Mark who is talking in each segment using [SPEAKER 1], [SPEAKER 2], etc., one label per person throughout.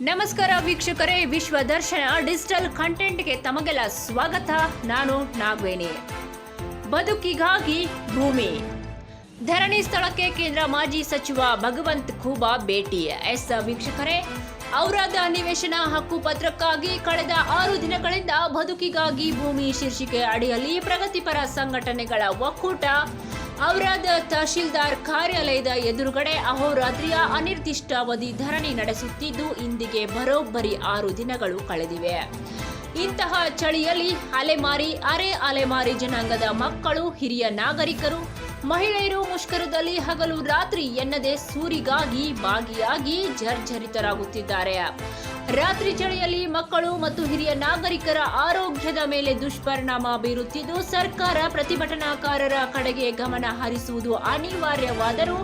[SPEAKER 1] ನಮಸ್ಕಾರ ವೀಕ್ಷಕರೇ, ವಿಶ್ವ ದರ್ಶನ ಡಿಜಿಟಲ್ ಕಂಟೆಂಟ್ಗೆ ತಮಗೆಲ್ಲ ಸ್ವಾಗತ. ನಾನು ನಾಗವೇಣಿ. ಬದುಕಿಗಾಗಿ ಭೂಮಿ. ಧರಣಿ ಸ್ಥಳಕ್ಕೆ ಕೇಂದ್ರ ಮಾಜಿ ಸಚಿವ ಭಗವಂತ್ ಖೂಬಾ ಭೇಟಿ. ಎಸ್, ವೀಕ್ಷಕರೇ, ಔರಾದ ನಿವೇಶನ ಹಕ್ಕು ಪತ್ರಕ್ಕಾಗಿ ಕಳೆದ ಆರು ದಿನಗಳಿಂದ ಬದುಕಿಗಾಗಿ ಭೂಮಿ ಶೀರ್ಷಿಕೆ ಅಡಿಯಲ್ಲಿ ಪ್ರಗತಿಪರ ಸಂಘಟನೆಗಳ ಒಕ್ಕೂಟ ಔರಾದ ತಹಶೀಲ್ದಾರ್ ಕಾರ್ಯಾಲಯದ ಎದುರುಗಡೆ ಅಹೋರಾತ್ರಿಯ ಅನಿರ್ದಿಷ್ಟಾವಧಿ ಧರಣಿ ನಡೆಸುತ್ತಿದ್ದು, ಇಂದಿಗೆ ಬರೋಬ್ಬರಿ ಆರು ದಿನಗಳು ಕಳೆದಿವೆ. ಇಂತಹ ಚಳಿಯಲ್ಲಿ ಅಲೆಮಾರಿ, ಅರೆ ಅಲೆಮಾರಿ ಜನಾಂಗದ ಮಕ್ಕಳು, ಹಿರಿಯ ನಾಗರಿಕರು ಮಹಿಳೆಯರು ಮುಷ್ಕರದಲ್ಲಿ ಹಗಲು ರಾತ್ರಿ ಎನ್ನದೆ ಸೂರಿಗಾಗಿ ಭಾಗಿಯಾಗಿ ಜರ್ಜರಿತರಾಗುತ್ತಿದ್ದಾರೆ. ರಾತ್ರಿ ಚಳಿಯಲ್ಲಿ ಮಕ್ಕಳು ಮತ್ತು ಹಿರಿಯ ನಾಗರಿಕರ ಆರೋಗ್ಯದ ಮೇಲೆ ದುಷ್ಪರಿಣಾಮ ಬೀರುತ್ತಿದ್ದು, ಸರ್ಕಾರ ಪ್ರತಿಭಟನಾಕಾರರ ಕಡೆಗೆ ಗಮನ ಹರಿಸುವುದು ಅನಿವಾರ್ಯವಾದರೂ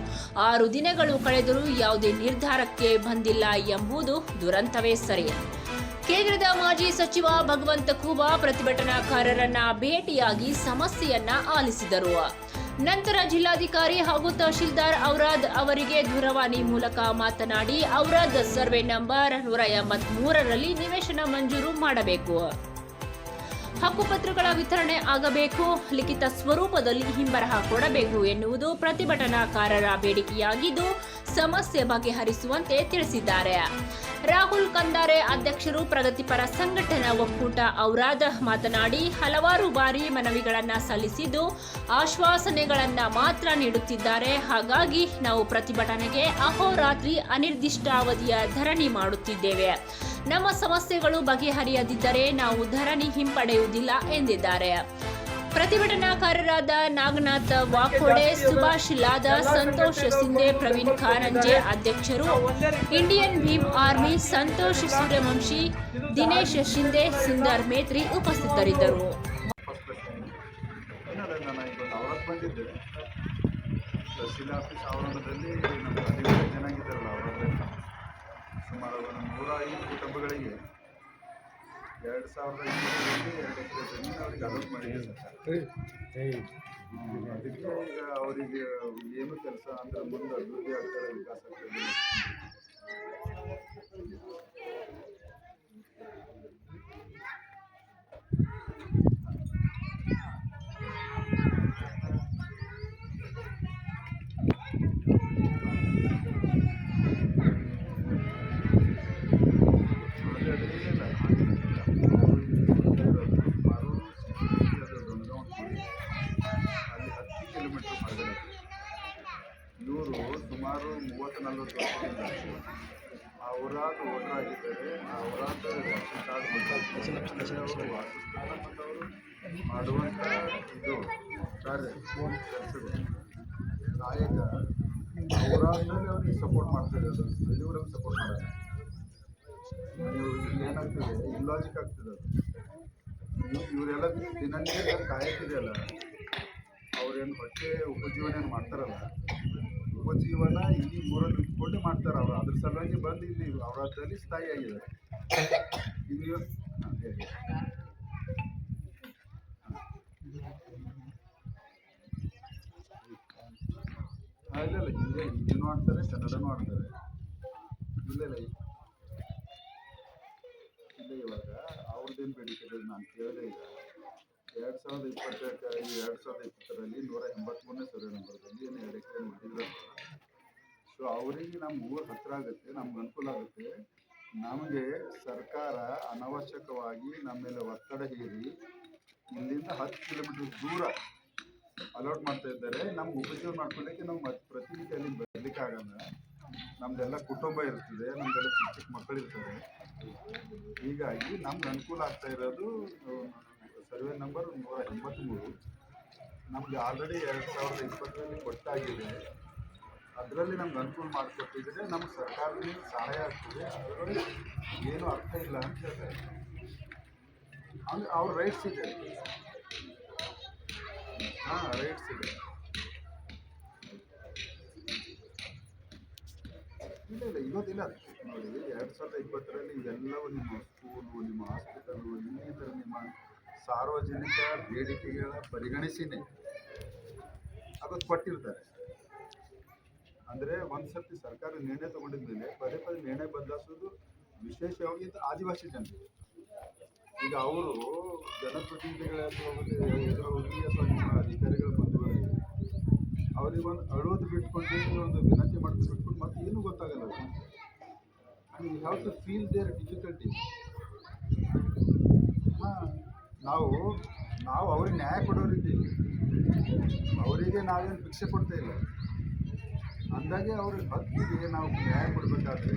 [SPEAKER 1] ಆರು ದಿನಗಳು ಕಳೆದರೂ ಯಾವುದೇ ನಿರ್ಧಾರಕ್ಕೆ ಬಂದಿಲ್ಲ ಎಂಬುದು ದುರಂತವೇ ಸರಿ. ಕೇಂದ್ರದ ಮಾಜಿ ಸಚಿವ ಭಗವಂತ ಖೂಬಾ ಪ್ರತಿಭಟನಾಕಾರರನ್ನ ಭೇಟಿಯಾಗಿ ಸಮಸ್ಯೆಯನ್ನ ಆಲಿಸಿದರು. ನಂತರ ಜಿಲ್ಲಾಧಿಕಾರಿ ಹಾಗೂ ತಹಶೀಲ್ದಾರ್ ಔರಾದ್ ಅವರಿಗೆ ದೂರವಾಣಿ ಮೂಲಕ ಮಾತನಾಡಿ, ಔರಾದ್ ಸರ್ವೆ ನಂಬರ್ ನೂರ ಎಂಬತ್ಮೂರರಲ್ಲಿ ನಿವೇಶನ ಮಂಜೂರು ಮಾಡಬೇಕು. ಹಕ್ಕುಪತ್ರಗಳ ವಿತರಣೆ ಆಗಬೇಕು, ಲಿಖಿತ ಸ್ವರೂಪದಲ್ಲಿ ಹಿಂಬರಹ ಕೊಡಬೇಕು ಎನ್ನುವುದು ಪ್ರತಿಭಟನಾಕಾರರ ಬೇಡಿಕೆಯಾಗಿದ್ದು ಸಮಸ್ಯೆ ಬಗೆಹರಿಸುವಂತೆ ತಿಳಿಸಿದ್ದಾರೆ. ರಾಹುಲ್ ಕಂದಾರೆ ಅಧ್ಯಕ್ಷರು ಪ್ರಗತಿಪರ ಸಂಘಟನಾ ಒಕ್ಕೂಟ ಔರಾದ್ ಮಾತನಾಡಿ, ಹಲವಾರು ಬಾರಿ ಮನವಿಗಳನ್ನು ಸಲ್ಲಿಸಿದ್ದು ಆಶ್ವಾಸನೆಗಳನ್ನು ಮಾತ್ರ ನೀಡುತ್ತಿದ್ದಾರೆ. ಹಾಗಾಗಿ ನಾವು ಪ್ರತಿಭಟನೆಗೆ ಅಹೋರಾತ್ರಿ ಅನಿರ್ದಿಷ್ಟಾವಧಿಯ ಧರಣಿ ಮಾಡುತ್ತಿದ್ದೇವೆ. ನಮ್ಮ ಸಮಸ್ಯೆಗಳು ಬಗೆಹರಿಯದಿದ್ದರೆ ನಾವು ಧರಣಿ ಹಿಂಪಡೆಯುವುದಿಲ್ಲ ಎಂದಿದ್ದಾರೆ. ಪ್ರತಿಭಟನಾಕಾರರಾದ ನಾಗನಾಥ್ ವಾಕೋಡೆ, ಸುಭಾಷ್ ಲಾದ, ಸಂತೋಷ್ ಸಿಂಧೆ, ಪ್ರವೀಣ್ ಕಾರಂಜೆ ಅಧ್ಯಕ್ಷರು, ಇಂಡಿಯನ್ ಭೀಮ್ ಆರ್ಮಿ ಸಂತೋಷ್ ಸೂರ್ಯವಂಶಿ, ದಿನೇಶ್ ಶಿಂದೆ ಸುಂದರ್ ಮೇತ್ರಿ ಉಪಸ್ಥಿತರಿದ್ದರು.
[SPEAKER 2] ಸುಮಾರು ಒಂದು ನೂರ ಐದು ಕುಟುಂಬಗಳಿಗೆ ಎರಡು ಸಾವಿರದ ಇಪ್ಪತ್ತರಲ್ಲಿ ಎರಡು ಎಕರೆ ಜಮೀನು ಅವ್ರಿಗೆ ಅಲೋಟ್ ಮಾಡಿದೆ ಸರ್. ಹ್ಮ್, ಅದಕ್ಕೆ ಈಗ ಅವರಿಗೆ ಏನು ಕೆಲಸ ಅಂದ್ರೆ ಮುಂದೆ ಅಭಿವೃದ್ಧಿ ಆಗ್ತಾರೆ ವಿಕಾಸ ಆಗ್ತದೆ ಅಲ್ಲಿ ಹತ್ತು ಕಿಲೋಮೀಟರ್ ಹೊರಗಡೆ ಇವರು ಸುಮಾರು ಮೂವತ್ತು ನಲ್ವತ್ತು ವರ್ಷದಿಂದ ಅವರಾದ ಓಟರ್ ಆಗಿದ್ದಾರೆ ಅವರಾದ ರೇಷನ್ ಕಾರ್ಡ್ ಮತ್ತು ಅವರು ವಾಸಸ್ಥಾನ ಮತ್ತು ಅವರು ಮಾಡುವಂಥ ಇದು ಕಾರ್ಯ ಕೆಲಸಗಳು ನಾಯಕ ಅವರಾದ್ಮೇಲೆ ಅವ್ರಿಗೆ ಸಪೋರ್ಟ್ ಮಾಡ್ತಾರೆ ಅದು. ಇಲ್ಲಿವರೆಗೂ ಸಪೋರ್ಟ್ ಮಾಡೋದು ನೀವು ಇಲ್ಲಿ ಏನಾಗ್ತದೆ? ಇಲ್ಲಾಜಿಕ್ ಆಗ್ತದೆ ಅದು. ಇವ್- ಇವರೆಲ್ಲ ದಿನನಿತ್ಯ ಅಲ್ಲ ಅವ್ರೇನು ಹೊಟ್ಟೆ ಉಪಜೀವನ ಏನು ಮಾಡ್ತಾರಲ್ಲ, ಉಪಜೀವನ ಇಲ್ಲಿ ಮೂರಲ್ಲಿ ಇಟ್ಕೊಂಡೇ ಮಾಡ್ತಾರೆ ಅವರು. ಅದ್ರ ಸಲುವಾಗಿ ಬಂದು ಇಲ್ಲಿ ಅವರಲ್ಲಿ ಸ್ಥಾಯಿ ಆಗಿದ್ದಾರೆ ಇಲ್ಲಿ ಹೇಳಿ. ಇಲ್ಲ ಇಲ್ಲ ಹಿಂದೆ ಹಿಂದಿನೂ ಆಡ್ತಾರೆ, ಕನ್ನಡನೂ ಆಡ್ತಾರೆ. ಇಲ್ಲ ಇಲ್ಲ ಇಲ್ಲ ಇವಾಗ, ಅವ್ರದ್ದೇನು ಬೇಡಿಕೆ ನಾನು ಕೇಳಿದೆ ಈಗ. ಎರಡು ಸಾವಿರದ ಇಪ್ಪತ್ತೆರಡು ಎರಡು ಸಾವಿರದ ಇಪ್ಪತ್ತರಲ್ಲಿ ನೂರ ಎಂಬತ್ತ್ಮೂರನೇ ಸರ್ವೆ ನಂಬರ್ದಲ್ಲಿ ಏನು ಎರಡು ಎಕರೆ ಮಾಡಿದ್ರು ಸೊ ಅವರಿಗೆ ನಮ್ಮ ಊರು ಹತ್ತಿರ ಆಗುತ್ತೆ, ನಮ್ಗೆ ಅನುಕೂಲ ಆಗುತ್ತೆ. ನಮಗೆ ಸರ್ಕಾರ ಅನವಶ್ಯಕವಾಗಿ ನಮ್ಮ ಮೇಲೆ ಒತ್ತಡ ಹೇರಿ, ಇಲ್ಲಿಂದ ಹತ್ತು ಕಿಲೋಮೀಟರ್ ದೂರ ಅಲೌಟ್ ಮಾಡ್ತಾ ಇದ್ದಾರೆ. ನಮ್ಗೆ ಉಪಯೋಗ ಮಾಡ್ಕೊಳ್ಳಿಕ್ಕೆ ನಾವು ಪ್ರತಿನಿತ್ಯ ಅಲ್ಲಿ ಬರ್ಲಿಕ್ಕೆ ಆಗಲ್ಲ ನಮ್ದೆಲ್ಲ ಕುಟುಂಬ ಇರ್ತದೆ, ನಮ್ದೆಲ್ಲ ಚಿಕ್ಕ ಚಿಕ್ಕ ಮಕ್ಕಳು ಹೀಗಾಗಿ ನಮ್ಗೆ ಅನುಕೂಲ ಆಗ್ತಾ ಇರೋದು ಸರ್ವೆ ನಂಬರ್ ನೂರ ಎಂಬತ್ತ್ಮೂರು ನಮ್ಗೆ ಆಲ್ರೆಡಿ ಎರಡು ಸಾವಿರದ ಇಪ್ಪತ್ತರಲ್ಲಿ ಕೊಟ್ಟಾಗಿದೆ ಅದರಲ್ಲಿ ನಮ್ಗೆ ಅನುಕೂಲ ಮಾಡಿಕೊಟ್ಟಿದ್ರೆ ನಮ್ಗೆ ಸರ್ಕಾರದಿಂದ ಸಹಾಯ ಆಗ್ತದೆ. ಅದರಲ್ಲಿ ಏನು ಅರ್ಥ ಇಲ್ಲ ಅಂತ ಹೇಳ್ತಾರೆ. ಅಂದ್ರೆ ಅವ್ರ ರೈಟ್ಸ್ ಇದೆ. ಹಾಂ ರೈಟ್ಸ್ ಇದೆ. ಇಲ್ಲ ಇಲ್ಲ ಇವತ್ತಿಲ್ಲ ನೋಡಿ ಎರಡು ಸಾವಿರದ ಇಪ್ಪತ್ತರಲ್ಲಿ ಇವೆಲ್ಲವೂ ನಿಮ್ಮ ಸ್ಕೂಲು ನಿಮ್ಮ ಹಾಸ್ಪಿಟಲು ಇನ್ನಿತರ ನಿಮ್ಮ ಸಾರ್ವಜನಿಕ ಬೇಡಿಕೆಗಳ ಪರಿಗಣಿಸಿನೇ ಅದಕ್ಕೆ ಕೊಟ್ಟಿರ್ತಾರೆ. ಅಂದರೆ ಒಂದ್ಸರ್ತಿ ಸರ್ಕಾರ ನಿರ್ಣಯ ತಗೊಂಡಿದ್ಮೇಲೆ ಪದೇ ಪದೇ ನಿರ್ಣಯ ಬದಲಾಯಿಸೋದು ವಿಶೇಷವಾಗಿ ಆದಿವಾಸಿ ಜನರಿಗೆ. ಈಗ ಅವರು ಜನಪ್ರತಿನಿಧಿಗಳ ಅಥವಾ ನಿಮ್ಮ ಅಧಿಕಾರಿಗಳ ಹೋಗಿ ಅವ್ರಿಗೆ ಒಂದು ಅಳೋದು ಬಿಟ್ಕೊಂಡು ಒಂದು ವಿನಂತಿ ಮಾಡೋದು ಬಿಟ್ಕೊಂಡು ಮತ್ತೆ ಏನೂ ಗೊತ್ತಾಗಲ್ಲ you have to feel their difficulty ಹಾಂ, ನಾವು ನಾವು ಅವ್ರಿಗೆ ನ್ಯಾಯ ಕೊಡೋರಿದ್ದೀವಿ. ಅವರಿಗೆ ನಾವೇನು ಭಿಕ್ಷೆ ಕೊಡ್ತಾ ಇಲ್ಲ. ಅಂದಾಗೆ ಅವ್ರಿಗೆ ಹಕ್ಕಿಗೆ ನಾವು ನ್ಯಾಯ ಕೊಡಬೇಕಾದ್ರೆ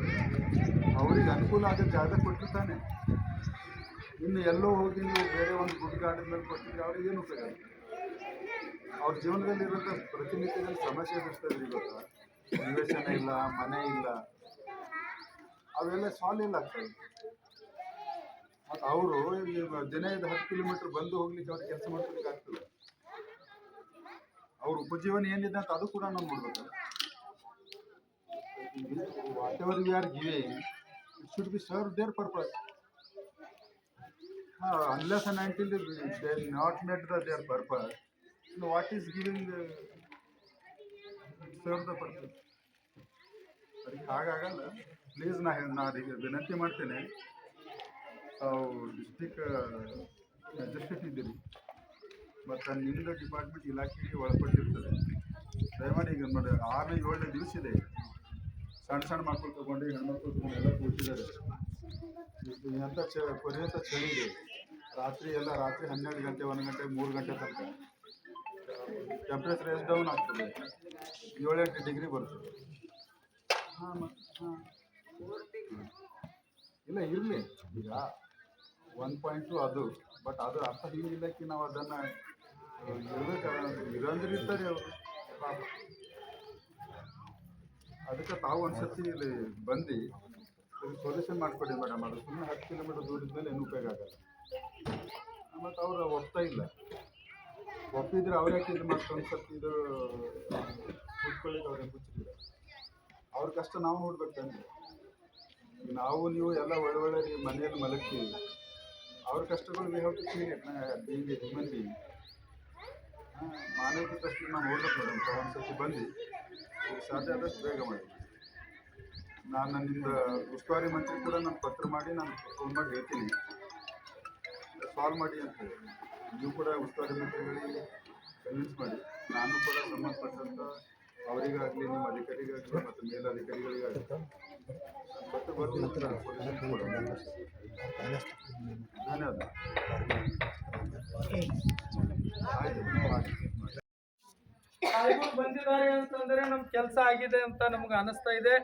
[SPEAKER 2] ಅವ್ರಿಗೆ ಅನುಕೂಲ ಆಗೋ ಜಾಗ ಕೊಟ್ಟಿರ್ತಾನೆ. ಇನ್ನು ಎಲ್ಲೋ ಹೋಗಿ ನೀವು ಬೇರೆ ಒಂದು ಗುಡ್ಗಾಡಿನ ಮೇಲೆ ಕೊಟ್ಟಿದ್ರೆ ಅವ್ರಿಗೆ ಏನು ಉಪಯೋಗ? ಅವ್ರ ಜೀವನದಲ್ಲಿ ಇರುವಂತ ಪ್ರತಿನಿತ್ಯದಲ್ಲಿ ಸಮಸ್ಯೆ ಎದುರಿಸ್ತಾರೆ ಇವಾಗ ನಿವೇಶನ ಇಲ್ಲ, ಮನೆ ಇಲ್ಲ, ಅವೆಲ್ಲ ಸಾಲ್ವ್ ಇಲ್ಲ ಆಗ್ತದೆ ಮತ್ತು ಅವರು ಇದು ಹತ್ತು ಕಿಲೋಮೀಟ್ರ್ ಬಂದು ಹೋಗ್ಲಿಕ್ಕೆ ಅವ್ರಿಗೆ ಕೆಲಸ ಮಾಡ್ಲಿಕ್ಕೆ ಆಗ್ತದೆ. ಅವ್ರ ಉಪಜೀವನ ಏನಿದೆ ಅಂತ ಅದು ಕೂಡ ನಾವು ನೋಡ್ಬೇಕು. Whatever we are giving it should be serve their purpose unless have not met not their purpose, their what what is giving the, serve the ಅದಕ್ಕೆ ಹಾಗಾಗಲ್ಲ. ಪ್ಲೀಸ್ ನಾ ನಾ ಅದಕ್ಕೆ ವಿನಂತಿ ಮಾಡ್ತೇನೆ. ತಾವು ಡಿಸ್ಟಿಕ್ ಮೆಜೆಸ್ಟಿಕ್ ಇದ್ದೀರಿ. ಮತ್ತು ನಿಮ್ಮದು ಡಿಪಾರ್ಟ್ಮೆಂಟ್ ಇಲಾಖೆಗೆ ಒಳಪಟ್ಟಿರ್ತದೆ. ದಯಮಾಡಿ ಈಗ ನೋಡಿ ಆರನೇ ಏಳನೇ ದಿವಸ ಇದೆ. ಸಣ್ಣ ಸಣ್ಣ ಮಕ್ಕಳು ತಗೊಂಡು ಹೆಣ್ಮಕ್ಳು ತೊಗೊಂಡು ಎಲ್ಲ ಕೂತಿದ್ದಾರೆ. ಎಂಥ ಚ ಚಳಿ ಇದೆ ರಾತ್ರಿ ಎಲ್ಲ ರಾತ್ರಿ ಹನ್ನೆರಡು ಗಂಟೆ, ಒಂದು ಗಂಟೆ, ಮೂರು ಗಂಟೆ ತನಕ. ಟೆಂಪ್ರೇಚರ್ ಎಷ್ಟು ಡೌನ್ ಆಗ್ತದೆ? ಏಳೆಂಟು ಡಿಗ್ರಿ ಬರ್ತದೆ ಹಾಂ ಇಲ್ಲ, ಇರಲಿ. ಈಗ ಒನ್ ಟು ಅದು. ಬಟ್ ಅದು ಅರ್ಥ ಹೀಗಿಲ್ಲಕ್ಕೆ ನಾವು ಅದನ್ನು ಇರೋಂದ್ರೆ ಇರ್ತಾರೆ ಅವರು. ಅದಕ್ಕೆ ತಾವು ಒಂದ್ಸತಿ ಇಲ್ಲಿ ಬಂದು ಸೊಲ್ಯೂಷನ್ ಮಾಡಿಕೊಡಿ ಮೇಡಮ್ ಅದು ಸುಮ್ಮನೆ ಹತ್ತು ಕಿಲೋಮೀಟರ್ ದೂರದ ಮೇಲೆ ಏನು ಉಪಯೋಗ ಆಗಲ್ಲ. ಮತ್ತು ಅವರು ಒಪ್ತಾ ಇಲ್ಲ. ಒಪ್ಪಿದ್ರೆ ಅವ್ರು ಯಾಕೆ ಇದು ಮಾಡ್ಕೊಂಡು ಸರ್ತಿ ಇದು ಕುತ್ಕೊಳ್ಳಿಕ್ಕೆ ಅವ್ರಿಗೆ ಕೂತಿಲ್ಲ ಅವ್ರ ಕಷ್ಟ ನಾವು ನೋಡ್ಬೇಕಂದ್ರೆ ನಾವು, ನೀವು ಎಲ್ಲ ಒಳ್ಳೆ ಒಳ್ಳೆ ಮನೆಯಲ್ಲಿ ಮಲಗ್ತೀವಿ. ಅವ್ರ ಕಷ್ಟಗಳು we have to clean it being human being ಮಾನವಿಕ ಕಷ್ಟ ನಾವು ನೋಡ್ಬೇಕು ಮೇಡಮ್ ಒಂದು ಸರ್ತಿ ಬಂದು. ಸಾಧ್ಯ ಆದಷ್ಟು ಬೇಗ ಮಾಡಿ. ನಾನು ನನ್ನಿಂದ ಉಸ್ತುವಾರಿ ಮಂತ್ರಿ ಕೂಡ ನಾನು ಪತ್ರ ಮಾಡಿ ನಾನು ಫೋನ್ ಮಾಡಿ ಹೇಳ್ತೀನಿ. ಸಾಲ್ವ್ ಮಾಡಿ ಅಂತ ಹೇಳಿ. ನೀವು ಕೂಡ ಉಸ್ತುವಾರಿ ಮಂತ್ರಿಗಳಿಗೆ ಕನ್ವಿನ್ಸ್ ಮಾಡಿ. ನಾನು ಕೂಡ ಸಂಬಂಧಪಟ್ಟಂತ ಅವರಿಗಾಗಲಿ ನಿಮ್ಮ ಅಧಿಕಾರಿಗಾಗಲಿ ಮತ್ತು ಮೇಲಧಿಕಾರಿಗಳಿಗಾಗಲಿ. ಪತ್ರ ಬರ್ತೀನಿ. ಧನ್ಯವಾದ ಆಯ್ತು
[SPEAKER 3] ಬಂದಿದ್ದಾರೆ ಅಂತಂದ್ರೆ ನಮ್ ಕೆಲಸ ಆಗಿದೆ ಅಂತ ನಮ್ಗೆ ಅನಿಸ್ತಾ ಇದೆ.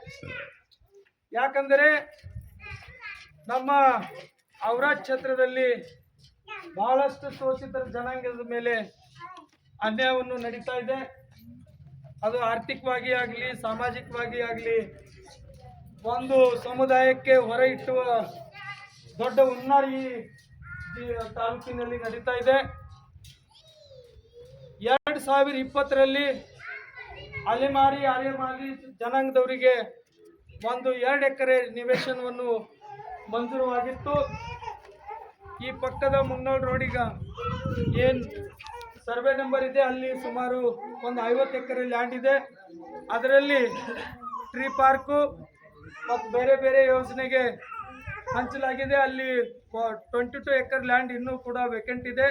[SPEAKER 3] ಯಾಕಂದರೆ ನಮ್ಮ ಅವರ ಕ್ಷೇತ್ರದಲ್ಲಿ ಬಹಳಷ್ಟು ಶೋಷಿತರ ಜನಾಂಗದ ಮೇಲೆ ಅನ್ಯಾಯವನ್ನು ನಡೀತಾ ಇದೆ. ಅದು ಆರ್ಥಿಕವಾಗಿ ಆಗಲಿ, ಸಾಮಾಜಿಕವಾಗಿ ಆಗಲಿ, ಒಂದು ಸಮುದಾಯಕ್ಕೆ ಹೊರ ಇಟ್ಟುವ ದೊಡ್ಡ ಈ ತಾಲೂಕಿನಲ್ಲಿ ನಡೀತಾ ಇದೆ. ಎರಡು ಸಾವಿರ ಇಪ್ಪತ್ತರಲ್ಲಿ ಅಲೆಮಾರಿ ಅಲೆಮಾರಿ ಜನಾಂಗದವರಿಗೆ ಒಂದು ಎರಡು ಎಕರೆ ನಿವೇಶನವನ್ನು ಮಂಜೂರವಾಗಿತ್ತು ಈ ಪಕ್ಕದ ಮುನ್ನೋಡ್ ರೋಡಿಗ ಏನು ಸರ್ವೆ ನಂಬರ್ ಇದೆ, ಅಲ್ಲಿ ಸುಮಾರು ಒಂದು ಐವತ್ತು ಎಕರೆ ಲ್ಯಾಂಡ್ ಇದೆ. ಅದರಲ್ಲಿ ಟ್ರೀ ಪಾರ್ಕು ಮತ್ತು ಬೇರೆ ಬೇರೆ ಯೋಜನೆಗೆ ಹಂಚಲಾಗಿದೆ. ಅಲ್ಲಿ ಟ್ವೆಂಟಿ ಟು ಎಕರ್ ಲ್ಯಾಂಡ್ ಇನ್ನೂ ಕೂಡ ವೇಕೆಂಟ್ ಇದೆ.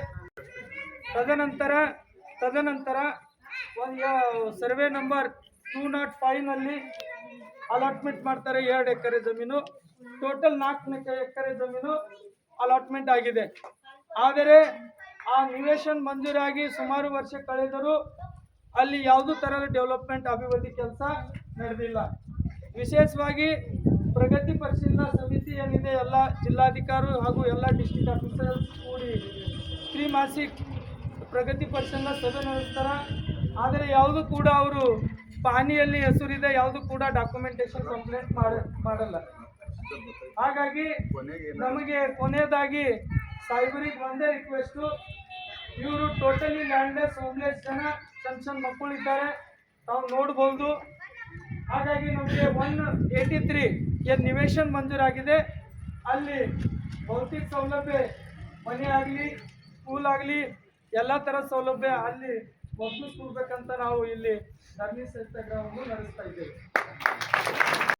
[SPEAKER 3] ತದನಂತರ ತದನಂತರ ಒಂದು ಸರ್ವೆ ನಂಬರ್ ಟೂ ನಾಟ್ ಫೈವ್ನಲ್ಲಿ ಅಲಾಟ್ಮೆಂಟ್ ಮಾಡ್ತಾರೆ ಎರಡು ಎಕರೆ ಜಮೀನು. ಟೋಟಲ್ ನಾಲ್ಕು ಎಕರೆ ಜಮೀನು ಅಲಾಟ್ಮೆಂಟ್ ಆಗಿದೆ. ಆದರೆ ಆ ನಿವೇಶನ್ ಮಂಜೂರಾಗಿ ಸುಮಾರು ವರ್ಷ ಕಳೆದರೂ ಅಲ್ಲಿ ಯಾವುದೂ ಥರದ ಡೆವಲಪ್ಮೆಂಟ್ ಅಭಿವೃದ್ಧಿ ಕೆಲಸ ನಡೆದಿಲ್ಲ. ವಿಶೇಷವಾಗಿ ಪ್ರಗತಿ ಪರಿಶೀಲನಾ ಸಮಿತಿ ಏನಿದೆ, ಎಲ್ಲ ಜಿಲ್ಲಾಧಿಕಾರಿ ಹಾಗೂ ಎಲ್ಲ ಡಿಸ್ಟಿಕ್ ಆಫೀಸರ್ಸ್ ಕೂಡಿ ತ್ರಿಮಾಸಿಕ್ ಪ್ರಗತಿ ಪರಿಶೀಲನಾ ಸಭೆ ನಡೆಸ್ತಾರೆ. ಆದರೆ ಯಾವುದೂ ಕೂಡ ಅವರು ಪಾನಿಯಲ್ಲಿ ಹೆಸರಿದೆ ಯಾವುದು ಕೂಡ ಡಾಕ್ಯುಮೆಂಟೇಶನ್ ಕಂಪ್ಲೇಂಟ್ ಮಾಡ ಮಾಡಲ್ಲ. ಹಾಗಾಗಿ ನಮಗೆ ಕೊನೆಯದಾಗಿ ಸಾಹೇಬರಿಗೆ ಒಂದೇ ರಿಕ್ವೆಸ್ಟು ಇವರು ಟೋಟಲಿ ಲ್ಯಾಂಡ್ಲೆಸ್ ಹೋಮ್ಲೆಸ್ ಜನ, ಸಣ್ಣ ಸಣ್ಣ ಮಕ್ಕಳಿದ್ದಾರೆ ತಾವು ನೋಡ್ಬೋದು. ಹಾಗಾಗಿ ನಮಗೆ ಒನ್ ಏಯ್ಟಿ ತ್ರೀ ಏನು ನಿವೇಶನ್ ಮಂಜೂರಾಗಿದೆ. ಅಲ್ಲಿ ಭೌತಿಕ ಸೌಲಭ್ಯ, ಮನೆ ಆಗಲಿ ಸ್ಕೂಲ್ ಆಗಲಿ, ಎಲ್ಲ ಥರ ಸೌಲಭ್ಯ ಅಲ್ಲಿ ಒದಗಿಸ್ಕೊಡ್ಬೇಕಂತ ನಾವು ಇಲ್ಲಿ ಧರಣಿ ಸತ್ಯಾಗ್ರಹವನ್ನು ನಡೆಸ್ತಾ ಇದ್ದೇವೆ.